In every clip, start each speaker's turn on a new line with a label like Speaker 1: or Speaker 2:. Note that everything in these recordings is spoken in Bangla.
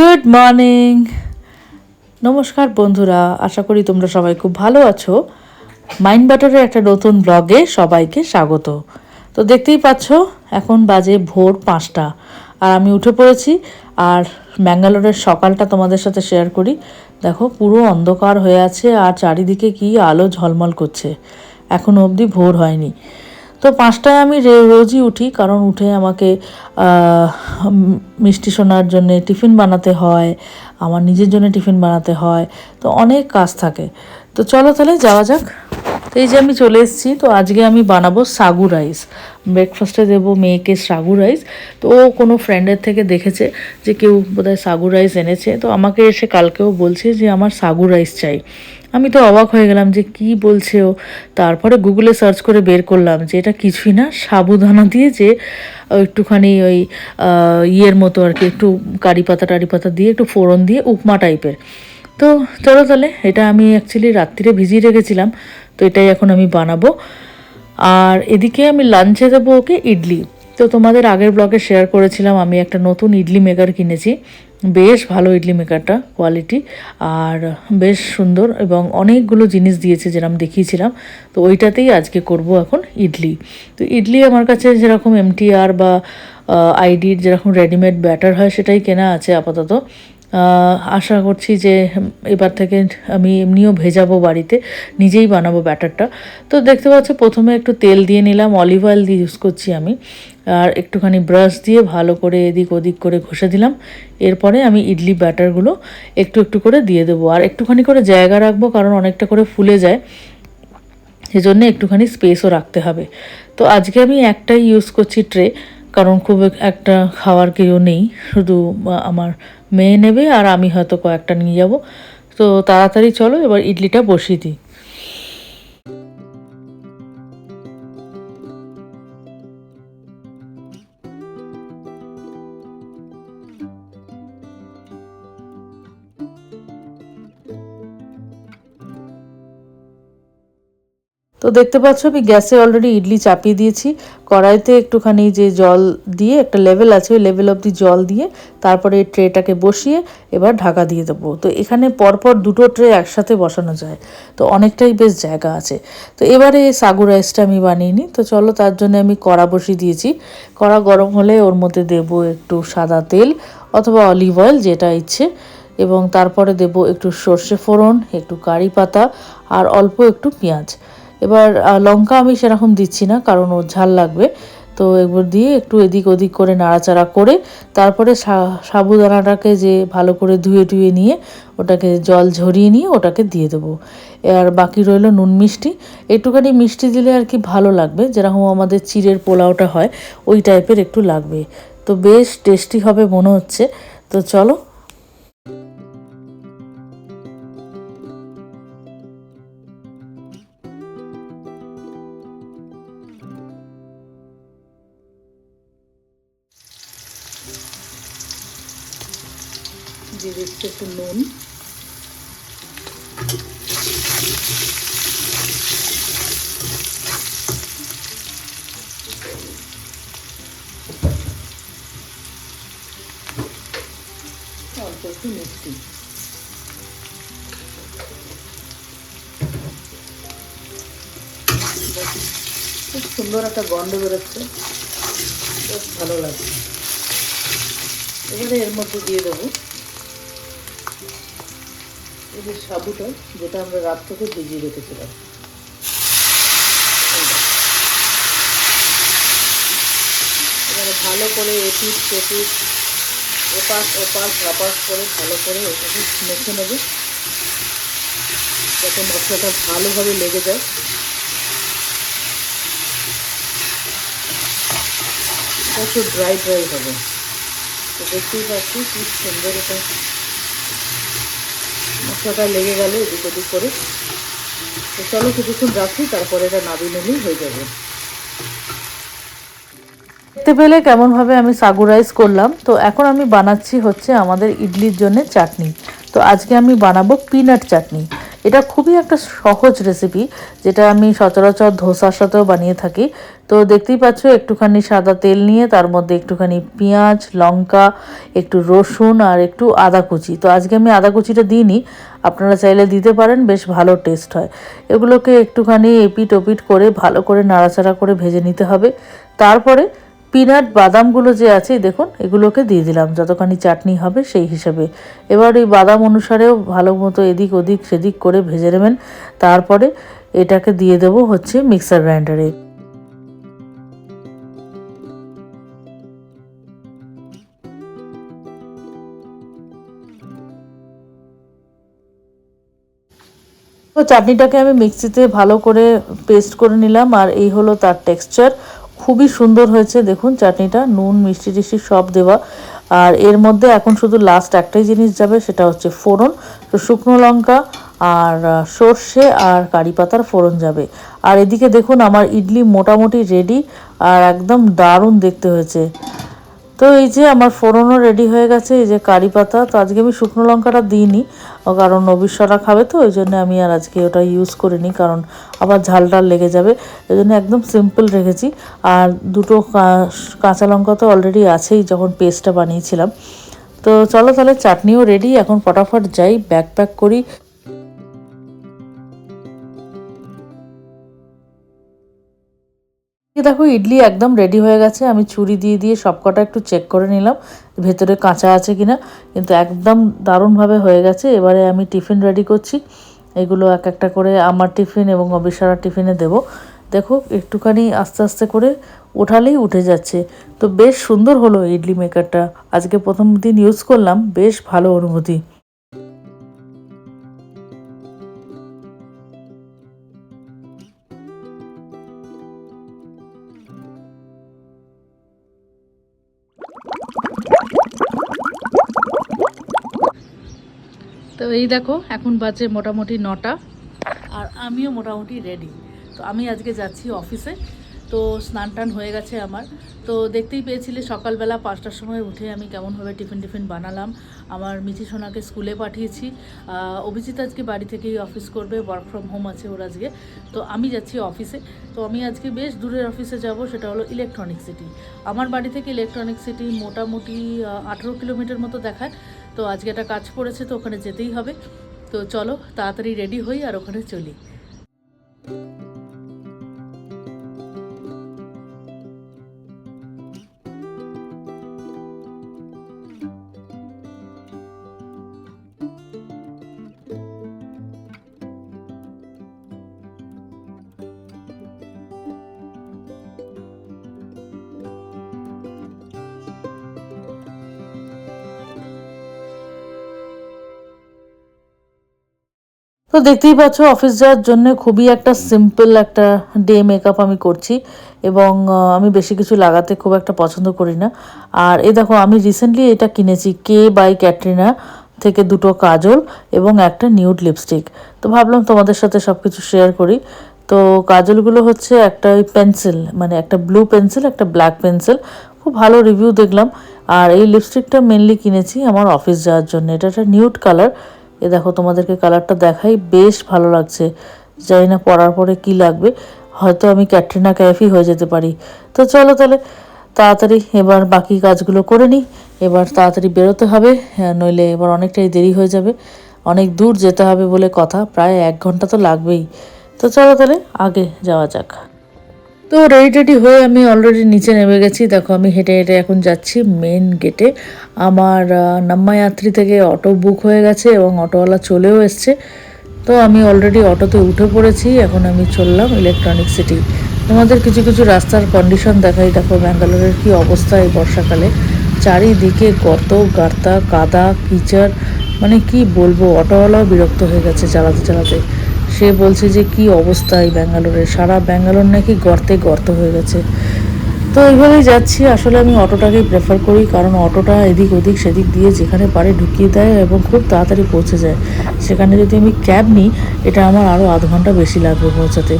Speaker 1: গুড মর্নিং নমস্কার বন্ধুরা, আশা করি তোমরা সবাই খুব ভালো আছো। মাইন্ড বাটারের একটা নতুন ব্লগে সবাইকে স্বাগত। তো দেখতেই পাচ্ছ, এখন বাজে ভোর পাঁচটা। আর আমি উঠে পড়েছি, আর ব্যাঙ্গালোরের সকালটা তোমাদের সাথে শেয়ার করি। দেখো, পুরো অন্ধকার হয়ে আছে, আর চারিদিকে কি আলো ঝলমল করছে। এখনও অবধি ভোর হয়নি। তো পাঁচটায় আমি রোজই উঠি, কারণ উঠে আমাকে মিষ্টি সোনার জন্যে টিফিন বানাতে হয়, আমার নিজের জন্য টিফিন বানাতে হয়, তো অনেক কাজ থাকে। তো চলো তাহলে যাওয়া যাক। তো এই যে আমি চলে এসেছি, তো আজকে আমি বানাবো সাগু রাইস। ব্রেকফাস্টে দেবো মেয়েকে সাগু রাইস। তো ও কোনো ফ্রেন্ডের থেকে দেখেছে যে কেউ বোধহয় সাগু রাইস এনেছে। তো আমাকে এসে কালকেও বলছে যে আমার সাগু রাইস চাই। আমি তো অবাক হয়ে গেলাম যে কি বলছে ও। তারপরে গুগলে সার্চ করে বের করলাম যে এটা কিছুই না, সাবুদানা দিয়ে যে একটুখানি ওই ইয়ের মতো আর কি, একটু কারি পাতা টারি পাতা দিয়ে, একটু ফোড়ন দিয়ে উপমা টাইপের তো চলো তাহলে, এটা আমি অ্যাকচুয়ালি রাত্রিরে ভিজিয়ে রেখেছিলাম, তো এটাই এখন আমি বানাবো। আর এদিকে আমি লাঞ্চে দেবো ওকে, ইডলি। তো তোমাদের আগের ব্লগে শেয়ার করেছিলাম, আমি একটা নতুন ইডলি মেকার কিনেছি। বেশ ভালো ইডলি মেকারটা কোয়ালিটি আর বেশ সুন্দর এবং অনেকগুলো জিনিস দিয়েছে যেরকম দেখিয়েছিলাম। তো ওইটাতেই আজকে করব এখন ইডলি। তো ইডলি আমার কাছে যেরকম এমটিআর বা আইডির যেরকম রেডিমেড ব্যাটার হয় সেটাই কেনা আছে আপাতত। আশা করছি যে এবার থেকে আমি এমনিও ভেজাবো বাড়িতে, নিজেই বানাবো ব্যাটারটা। তো দেখতে পাচ্ছ, প্রথমে একটু তেল দিয়ে নিলাম, অলিভ অয়েল দিয়ে ইউজ করছি আমি, আর একটুখানি ব্রাশ দিয়ে ভালো করে এদিক ওদিক করে ঘষে দিলাম। এরপরে আমি ইডলি ব্যাটারগুলো একটু একটু করে দিয়ে দেবো, আর একটুখানি করে জায়গা রাখব, কারণ অনেকটা করে ফুলে যায়। সেজন্য একটুখানি স্পেসও রাখতে হবে। তো আজকে আমি একটাই ইউজ করছি ট্রে কারণ খুব একটা খাওয়ার কেউ নেই। শুধু আমার মেয়ে নেবে আর আমি হয়তো কয়েকটা নিয়ে যাব। তো তাড়াতাড়ি চলো, এবার ইডলিটা বসিয়ে দিই। তো দেখতে পাচ্ছ, আমি গ্যাসে অলরেডি ইডলি চাপিয়ে দিয়েছি। কড়াইতে একটুখানি যে জল দিয়ে, একটা লেভেল আছে, ওই লেভেল অবধি জল দিয়ে তারপরে ট্রেটাকে বসিয়ে এবার ঢাকা দিয়ে দেবো। তো এখানে পরপর দুটো ট্রে একসাথে বসানো যায়। তো অনেকটাই বেশ জায়গা আছে। তো এবারে সাগু রাইসটা আমি বানিয়ে নিই। তো চলো তার জন্য আমি কড়া বসিয়ে দিয়েছি। কড়া গরম হলে ওর মধ্যে দেবো একটু সাদা তেল অথবা অলিভ অয়েল যেটা ইচ্ছে এবং তারপরে দেব একটু সর্ষে ফোড়ন, একটু কারি পাতা আর অল্প একটু পেঁয়াজ। এবার লঙ্কা আমি সেরকম দিচ্ছি না, কারণ ওর ঝাল লাগবে। তো এবার দিয়ে একটু এদিক ওদিক করে নাড়াচাড়া করে, তারপরে সাবুদানাটাকে যে ভালো করে ধুয়ে টুয়ে নিয়ে ওটাকে জল ঝরিয়ে নিয়ে ওটাকে দিয়ে দেবো। আর বাকি রইল নুন মিষ্টি। একটুখানি মিষ্টি দিলে আর কি ভালো লাগবে, যেরকম আমাদের চিড়ের পোলাওটা হয়, ওই টাইপের একটু লাগবে। তো বেশ টেস্টি হবে মনে হচ্ছে। তো চলো দিয়ে দিচ্ছি একটু নুন। অল্প মিষ্টি। খুব সুন্দর একটা গন্ধ বেরোচ্ছে। বেশ ভালো লাগছে। এবারে এর মধ্যে দিয়ে দেবো এই সাবুটা, যেটা আমরা রাত থেকে ভিজিয়ে রেখেছিলাম। এবারে ভালো করে এপিট সেপিট এপাশ ওপাশ রাপাশ করে ভালো করে এটাকে মেখে নেবে। যাতে মশলাটা ভালোভাবে লেগে যায়। একটু ড্রাই ড্রাই হবে। তো দেখতেই পাচ্ছি খুব সুন্দর এটা। মশলাটা লেগে গেল এদিক ওদিক করে। তো চলো কিছুক্ষণ রাখি, তারপরে এটা নাবি নিলেই হয়ে যাবে। দেখতে পেলে কেমনভাবে আমি সাগু রাইস করলাম। তো এখন আমি বানাচ্ছি হচ্ছে আমাদের ইডলির জন্য চাটনি। তো আজকে আমি বানাবো পিনাট চাটনি। এটা খুবই একটা সহজ রেসিপি যেটা আমি সচরাচর ধোসার সাথেও বানিয়ে থাকি। তো দেখতেই পাচ্ছ, একটুখানি সাদা তেল নিয়ে, তার মধ্যে একটুখানি পেঁয়াজ, লঙ্কা, একটু রসুন আর একটু আদা কুচি। তো আজকে আমি আদা কুচিটা দিইনি, আপনারা চাইলে দিতে পারেন, বেশ ভালো টেস্ট হয়। এগুলোকে একটুখানি এপিট ওপিট করে, ভালো করে নাড়াচাড়া করে ভেজে নিতে হবে। তারপরে পিনাট বাদামগুলো যে আছে, দেখুন, এগুলোকে দিয়ে দিলাম। যতখানি চাটনি হবে সেই হিসাবে। এবার ওই বাদাম অনুসারেও ভালো মতো এদিক ওদিক সেদিক করে ভেজে নেবেন। তারপরে এটাকে দিয়ে দেবো হচ্ছে মিক্সার গ্রাইন্ডারে। চাটনিটাকে আমি মিক্সিতে ভালো করে পেস্ট করে নিলাম, আর এই হলো তার টেক্সচার। খুবই সুন্দর হয়েছে। দেখুন, চাটনিটা, নুন, মিষ্টি টিষ্টি সব দেওয়া। আর এর মধ্যে এখন শুধু লাস্ট একটাই জিনিস যাবে, সেটা হচ্ছে ফোড়ন। তো শুকনো লঙ্কা আর সর্ষে আর কারি পাতার ফোড়ন যাবে। আর এদিকে দেখুন, আমার ইডলি মোটামুটি রেডি আর একদম দারুণ দেখতে হয়েছে। তো এই যে আমার ফোড়নও রেডি হয়ে গেছে, এই যে কারি পাতা। তো আজকে আমি শুকনো লঙ্কাটা দিইনি। কারণ নবিশ্বরা খাবে তো, ওই জন্য আমি আর আজকে ওটা ইউজ করিনি, কারণ আবার ঝাল ডাল লেগে যাবে। ওই জন্য একদম সিম্পল রেখেছি। আর দুটো কাঁচা লঙ্কা তো অলরেডি আছেই যখন পেস্টটা বানিয়েছিলাম। তো চলো তাহলে চাটনিও রেডি এখন ফটাফট যাই ব্যাক প্যাক করি। দেখো, ইডলি একদম রেডি হয়ে গেছে। আমি ছুরি দিয়ে দিয়ে সবকটা একটু চেক করে নিলাম, ভেতরে কাঁচা আছে কিনা। কিন্তু একদম দারুণভাবে হয়ে গেছে। এবারে আমি টিফিন রেডি করছি। এগুলো এক একটা করে আমার টিফিন এবং অবিসারা টিফিনে দেব। দেখো, একটুখানি আস্তে আস্তে করে ওঠালেই উঠে যাচ্ছে। তো বেশ সুন্দর হলো ইডলি মেকারটা আজকে প্রথম দিন ইউজ করলাম, বেশ ভালো অনুভূতি। এই দেখো, এখন বাজে মোটামুটি নটা, আর আমিও মোটামুটি রেডি তো আমি আজকে যাচ্ছি অফিসে তো স্নান টান হয়ে গেছে আমার। তো দেখতেই পেয়েছিলে সকালবেলা পাঁচটার সময় উঠে আমি কেমনভাবে টিফিন টিফিন বানালাম। আমার মিচি সোনাকে স্কুলে পাঠিয়েছি। অভিজিৎ আজকে বাড়ি থেকেই অফিস করবে ওয়ার্ক ফ্রম হোম আছে ওর আজকে। তো আমি যাচ্ছি অফিসে তো আমি আজকে বেশ দূরের অফিসে যাব, সেটা হলো ইলেকট্রনিক সিটি আমার বাড়ি থেকে ইলেকট্রনিক সিটি মোটামুটি আঠেরো কিলোমিটার মতো দেখায়। তো আজকে একটা কাজ পড়েছে তো ওখানে যেতেই হবে। তো চলো, তাড়াতাড়ি রেডি হই আর ওখানে চলি। তো দেখতেই পাচ্ছ অফিস যাওয়ার জন্য খুবই একটা সিম্পল একটা ডে মেকআপ আমি করছি এবং আমি বেশি কিছু লাগাতে খুব একটা পছন্দ করি না। আর এই দেখো, আমি রিসেন্টলি এটা কিনেছি কে বাই ক্যাটরিনা থেকে দুটো কাজল এবং একটা নিউড লিপস্টিক তো ভাবলাম তোমাদের সাথে সব কিছু শেয়ার করি। তো কাজলগুলো হচ্ছে একটা ওই পেন্সিল মানে একটা ব্লু পেন্সিল একটা ব্ল্যাক পেন্সিল খুব ভালো রিভিউ দেখলাম। আর এই লিপস্টিকটা মেনলি কিনেছি আমার অফিস যাওয়ার জন্য। এটা একটা নিউড কালার এ দেখো তোমাদেরকে কালারটা দেখাই বেশ ভালো লাগছে। জানি না পরার পরে কি লাগবে হয়তো আমি ক্যাটরিনা ক্যাফি হয়ে যেতে পারি। তো চলো তাহলে তাড়াতাড়ি এবার বাকি কাজগুলো করে নিই। এবার তাড়াতাড়ি বেরোতে হবে হ্যাঁ, নইলে এবার অনেকটাই দেরি হয়ে যাবে। অনেক দূর যেতে হবে বলে কথা প্রায় এক ঘণ্টা তো লাগবেই। তো চলো তাহলে আগে যাওয়া যাক। তো রেডি টেডি হয়ে আমি অলরেডি নিচে নেমে গেছি। দেখো, আমি হেঁটে হেঁটে এখন যাচ্ছি মেন গেটে আমার নাম্মায়াত্রী থেকে অটো বুক হয়ে গেছে এবং অটোওয়ালা চলেও এসছে। তো আমি অলরেডি অটোতে উঠে পড়েছি, এখন আমি চললাম ইলেকট্রনিক সিটি তোমাদের কিছু কিছু রাস্তার কন্ডিশন দেখাই। দেখো, ব্যাঙ্গালোরের কি অবস্থা এই বর্ষাকালে। চারিদিকে গর্ত, গার্তা, কাদা কিচড় মানে কি বলব অটোওয়ালাও বিরক্ত হয়ে গেছে চালাতে চালাতে সে বলছে যে, কি অবস্থা এই ব্যাঙ্গালোরের? সারা ব্যাঙ্গালোর নাকি গর্তে গর্ত হয়ে গেছে। তো এইভাবেই যাচ্ছি। আসলে আমি অটোটাকেই প্রেফার করি, কারণ অটোটা এদিক ওদিক সেদিক দিয়ে যেখানে পারে ঢুকিয়ে দেয় এবং খুব তাড়াতাড়ি পৌঁছে যায়। সেখানে যদি আমি ক্যাব নিই, এটা আমার আরও আধ ঘণ্টা বেশি লাগবে পৌঁছাতে।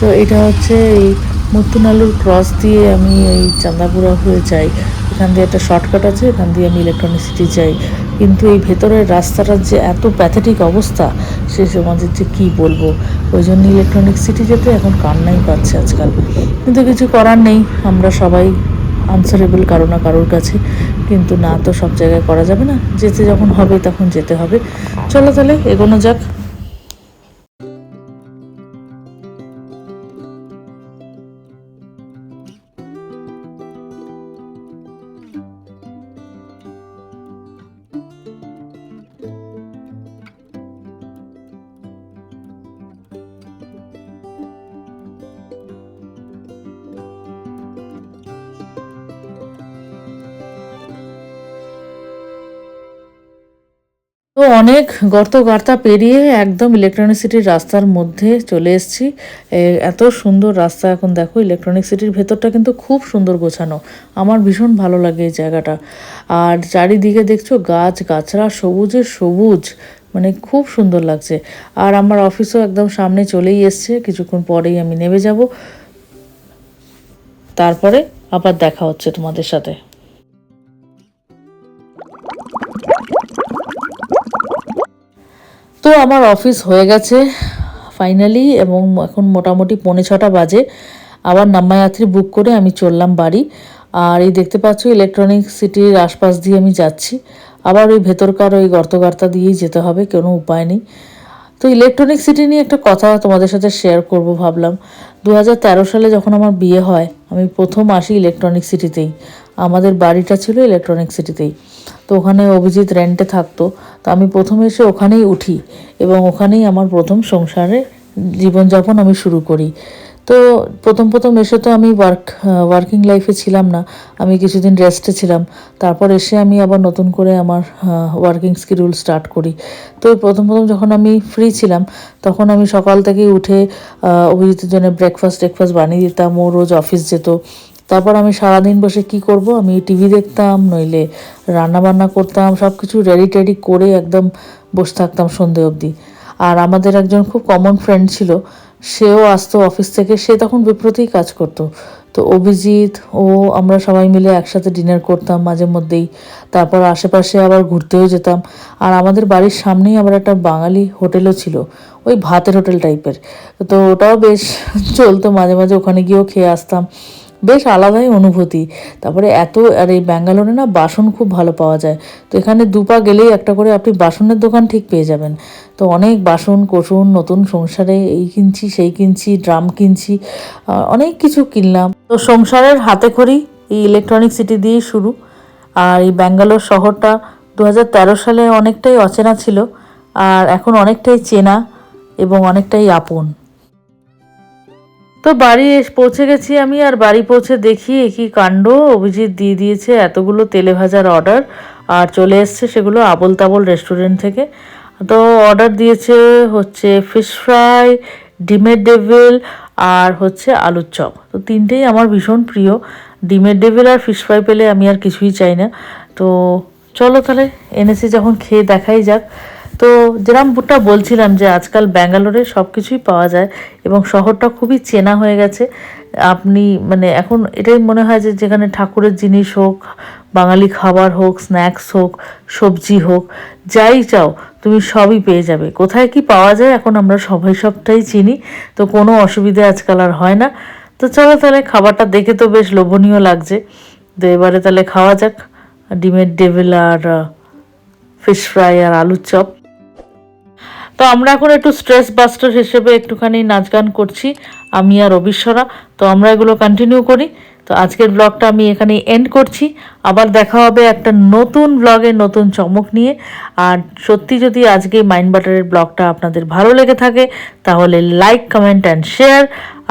Speaker 1: তো এটা হচ্ছে এই মুতুনালুর ক্রস দিয়ে আমি এই চান্দাপুরা হয়ে যাই। এখান দিয়ে একটা শর্টকাট আছে, এখান দিয়ে আমি ইলেকট্রনিক সিটি যাই। কিন্তু এই ভেতরের রাস্তাটার যে এত প্যাথেটিক অবস্থা, সে সমাজের যে কী বলব? ওই জন্য ইলেকট্রনিক সিটি যেতে এখন কান্নাই পাচ্ছে আজকাল। কিন্তু কিছু করার নেই, আমরা সবাই আনসারেবল কারও না কারোর কাছে। কিন্তু না তো সব জায়গায় করা যাবে না। যেতে যখন হবে তখন যেতে হবে। চলো তাহলে, এগোনো যাক। তো অনেক গর্ত গার্তা পেরিয়ে একদম ইলেকট্রনিক সিটির রাস্তার মধ্যে চলে এসেছি। এত সুন্দর রাস্তা এখন দেখো ইলেকট্রনিক সিটির ভেতরটা কিন্তু খুব সুন্দর গোছানো। আমার ভীষণ ভালো লাগে এই জায়গাটা। আর চারিদিকে দেখছ গাছ গাছরা সবুজে সবুজ মানে খুব সুন্দর লাগছে। আর আমার অফিসও একদম সামনে চলেই এসছে, কিছুক্ষণ পরেই আমি নেমে যাব। তারপরে আবার দেখা হচ্ছে তোমাদের সাথে। তো আমার অফিস হয়ে গেছে ফাইনালি এবং এখন মোটামুটি পৌনে ছটা বাজে। আবার নাম্মায়াত্রী বুক করে আমি চললাম বাড়ি। আর এই দেখতে পাচ্ছ ইলেকট্রনিক সিটির আশপাশ দিয়ে আমি যাচ্ছি। আবার ওই ভেতরকার ওই গর্তগার্তা দিয়েই যেতে হবে, কোনো উপায় নেই। তো ইলেকট্রনিক সিটি নিয়ে একটা কথা তোমাদের সাথে শেয়ার করব ভাবলাম। দু হাজার তেরো সালে যখন আমার বিয়ে হয়, আমি প্রথম আসি ইলেকট্রনিক সিটিতেই আমাদের বাড়িটা ছিল ইলেকট্রনিক সিটিতেই তো ওখানে অভিজিৎ রেন্টে থাকতো। তো আমি প্রথম এসে ওখানেই উঠি এবং ওখানেই আমার প্রথম সংসারে জীবনযাপন আমি শুরু করি। তো প্রথম প্রথম এসে তো আমি ওয়ার্ক ওয়ার্কিং লাইফে ছিলাম না। আমি কিছুদিন রেস্টে ছিলাম। তারপর এসে আমি আবার নতুন করে আমার ওয়ার্কিং স্কিডিউল স্টার্ট করি। তো প্রথম প্রথম যখন আমি ফ্রি ছিলাম, তখন আমি সকাল থেকেই উঠে অভিজিতের জন্য ব্রেকফাস্ট টেকফাস্ট বানিয়ে দিতাম। ও রোজ অফিস যেত। তারপর আমি সারাদিন বসে কি করব? আমি টিভি দেখতাম, নইলে রান্না বান্না করতাম সব কিছু রেডি টেডি করে একদম বসে থাকতাম সন্ধে অবধি। আর আমাদের একজন খুব কমন ফ্রেন্ড ছিল, সেও আসতো অফিস থেকে, সে তখন বিপ্রতেই কাজ করতো। তো অভিজিৎ, ও, আমরা সবাই মিলে একসাথে ডিনার করতাম মাঝে মধ্যেই। তারপর আশেপাশে আবার ঘুরতেও যেতাম। আর আমাদের বাড়ির সামনেই আবার একটা বাঙালি হোটেলও ছিল, ওই ভাতের হোটেল টাইপের তো ওটাও বেশ চলতো, মাঝে মাঝে ওখানে গিয়েও খেয়ে আসতাম। বেশ আলাদাই অনুভূতি। তারপরে এত, আর এই ব্যাঙ্গালোরে না বাসন খুব ভালো পাওয়া যায়। তো এখানে দুপা গেলেই একটা করে আপনি বাসনের দোকান ঠিক পেয়ে যাবেন। তো অনেক বাসন কোসন নতুন সংসারে এই কিনছি, সেই কিনছি, ড্রাম কিনছি অনেক কিছু কিনলাম। তো সংসারের হাতে খড়ি, এই ইলেকট্রনিক সিটি দিয়েই শুরু। আর এই ব্যাঙ্গালোর শহরটা দু হাজার তেরো সালে অনেকটাই অচেনা ছিল। আর এখন অনেকটাই চেনা এবং অনেকটাই আপন। তো বাড়ি পৌঁছে গেছি আমি আর বাড়ি পৌঁছে দেখি একই কাণ্ড। অভিজিৎ দিয়ে দিয়েছে এতগুলো তেলে ভাজার অর্ডার আর চলে এসছে সেগুলো আবল তাবল রেস্টুরেন্ট থেকে। তো অর্ডার দিয়েছে হচ্ছে ফিশ ফ্রাই ডিমের ডেভিল আর হচ্ছে আলুর চপ। তো তিনটেই আমার ভীষণ প্রিয়। ডিমের ডেভিল আর ফিশ ফ্রাই পেলে আমি আর কিছুই চাই না। তো চলো তাহলে, এনেছি যখন, খেয়ে দেখাই যাক। তো যেরমটা বলছিলাম যে আজকাল ব্যাঙ্গালোরে সব কিছুই পাওয়া যায় এবং শহরটা খুবই চেনা হয়ে গেছে, আপনি মানে এখন এটাই মনে হয় যে যেখানে ঠাকুরের জিনিস হোক, বাঙালি খাবার হোক স্ন্যাক্স হোক, সবজি হোক, যাই চাও, তুমি সবই পেয়ে যাবে। কোথায় কি পাওয়া যায় এখন আমরা সবাই সবটাই চিনি, তো কোনো অসুবিধে আজকাল আর হয় না। তো চলো তাহলে খাবারটা দেখে তো বেশ লোভনীয় লাগছে। তো এবারে তাহলে খাওয়া যাক, ডিমের ডেভিল আর ফিশ ফ্রাই আর আলুর চপ। তো আমরা এখন একটু স্ট্রেস বাস্টার হিসেবে একটুখানি নাচ গান করছি, আমি আর অবিশ্বরা। তো আমরা এগুলো কন্টিনিউ করি। তো আজকের ব্লগটা আমি এখানে এন্ড করছি। আবার দেখা হবে একটা নতুন ব্লগে নতুন চমক নিয়ে। আর সত্যি যদি আজকে মাইন্ড বাটারের ব্লগটা আপনাদের ভালো লেগে থাকে, তাহলে লাইক কমেন্ট অ্যান্ড শেয়ার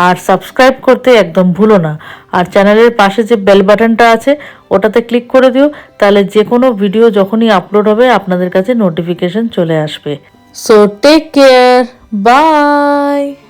Speaker 1: আর সাবস্ক্রাইব করতে একদম ভুলো না। আর চ্যানেলের পাশে যে বেল বাটনটা আছে, ওটাতে ক্লিক করে দিও। তাহলে যে কোনো ভিডিও যখনই আপলোড হবে, আপনাদের কাছে নোটিফিকেশন চলে আসবে। So take care. Bye.